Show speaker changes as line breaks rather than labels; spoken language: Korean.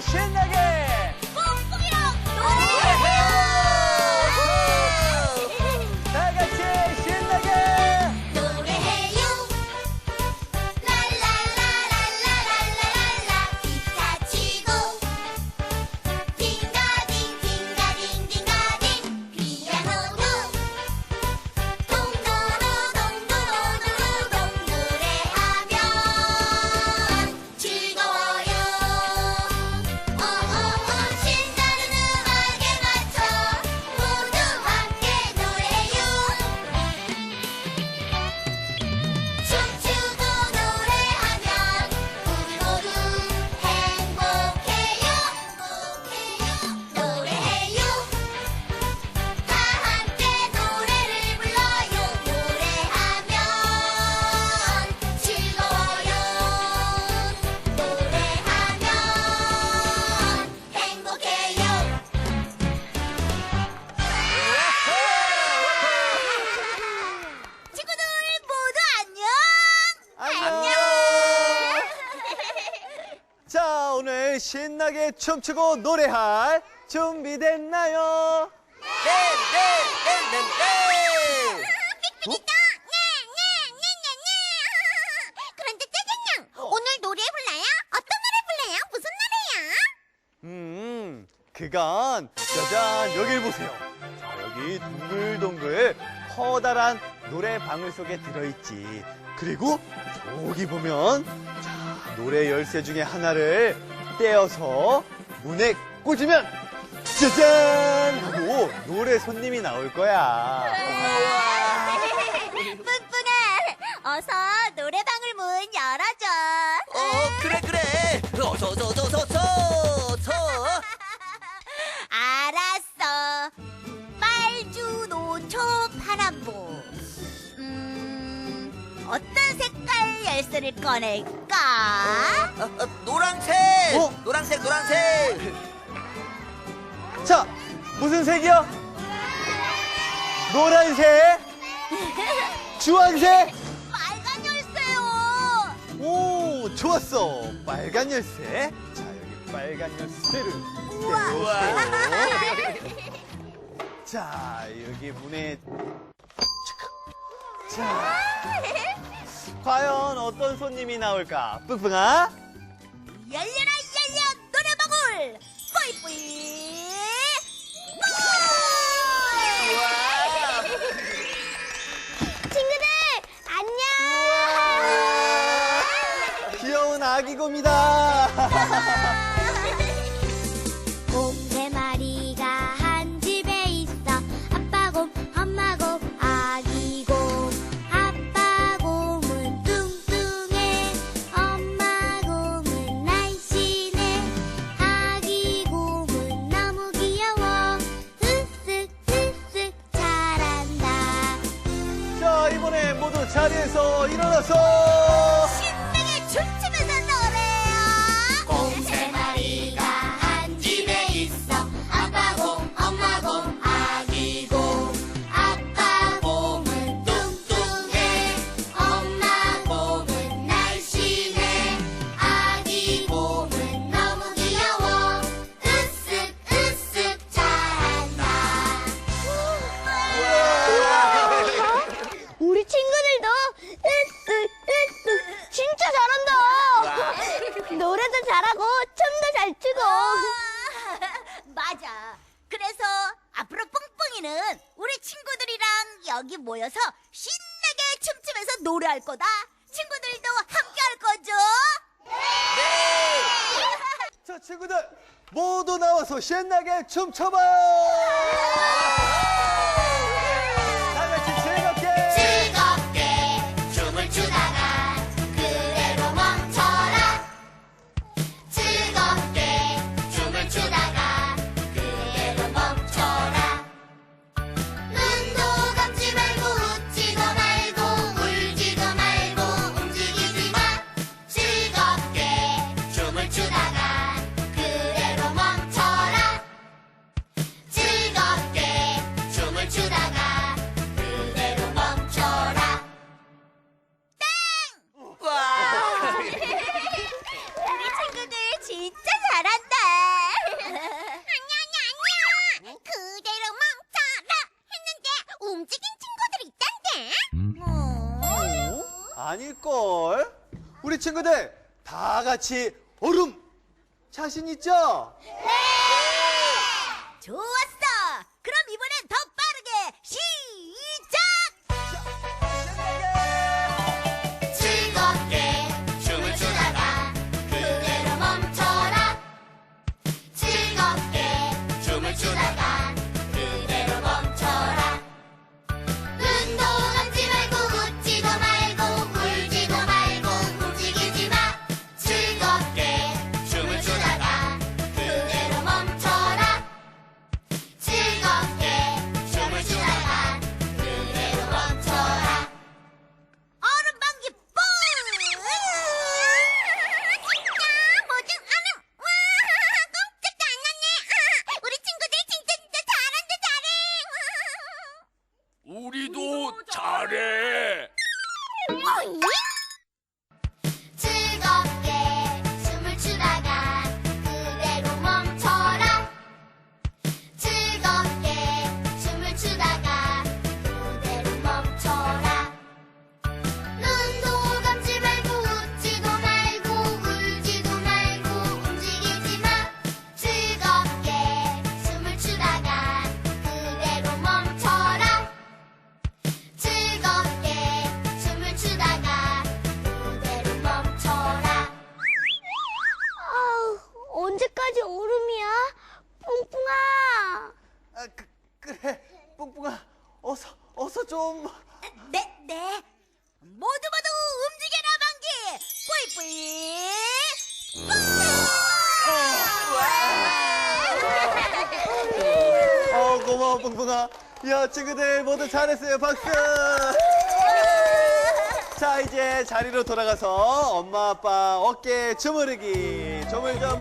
나와서 신나게
춤추고
노래할 준비됐나요?
삑삑이다! 그런데 짜장냥! 오늘 노래 불러요? 어떤 노래 불러요? 무슨 노래야?
음, 그건 짜잔 여길 보세요. 자, 여기 동글동글 커다란 노래 방울 속에 들어있지. 그리고 저기 보면 자, 노래 열쇠 중에 하나를 떼어서 문에 꽂으면 짜잔 하고 노래 손님이 나올 거야.
뿡뿡아! 어서 노래방울 문 열어줘!
어 그래 그래 어서 어서 어서 어서 어서
알았어. 빨주, 노초, 파란보. 열쇠를 꺼낼까?
어, 어, 노란색
어?
노란색 노란색
자, 무슨 색이야? 노란색? 주황색?
빨간 열쇠요.
오, 좋았어. 빨간 열쇠. 자, 여기 빨간 열쇠를 떼어서. 자, 여기 문에. 자, 과연 어떤 손님이 나올까? 뿌뿌아?
열려라 열려! 노래방울 뿌이뿌이! 친구들 안녕!
귀여운 아기 곰이다. 자리에서 일어나서.
노래도 잘하고 춤도 잘 추고. 맞아. 그래서 앞으로 뿡뿡이는 우리 친구들이랑 여기 모여서 신나게 춤추면서 노래할 거다. 친구들도 함께 할 거죠?
자, 친구들 모두 나와서 신나게 춤춰봐. 다
아닐걸? 우리 친구들 다 같이 얼음 자신 있죠?
네! 네! 좋아! 우리도,
우리도 잘해.
그래, 뿡뿡아, 어서, 어서 좀.
네, 네. 모두 모두 움직여라, 방귀! 뿌이뿌이!
어, 고마워, 뿡뿡아. 야, 친구들 모두 잘했어요. 박수! 자, 이제 자리로 돌아가서 엄마, 아빠 어깨 주무르기. 조물점.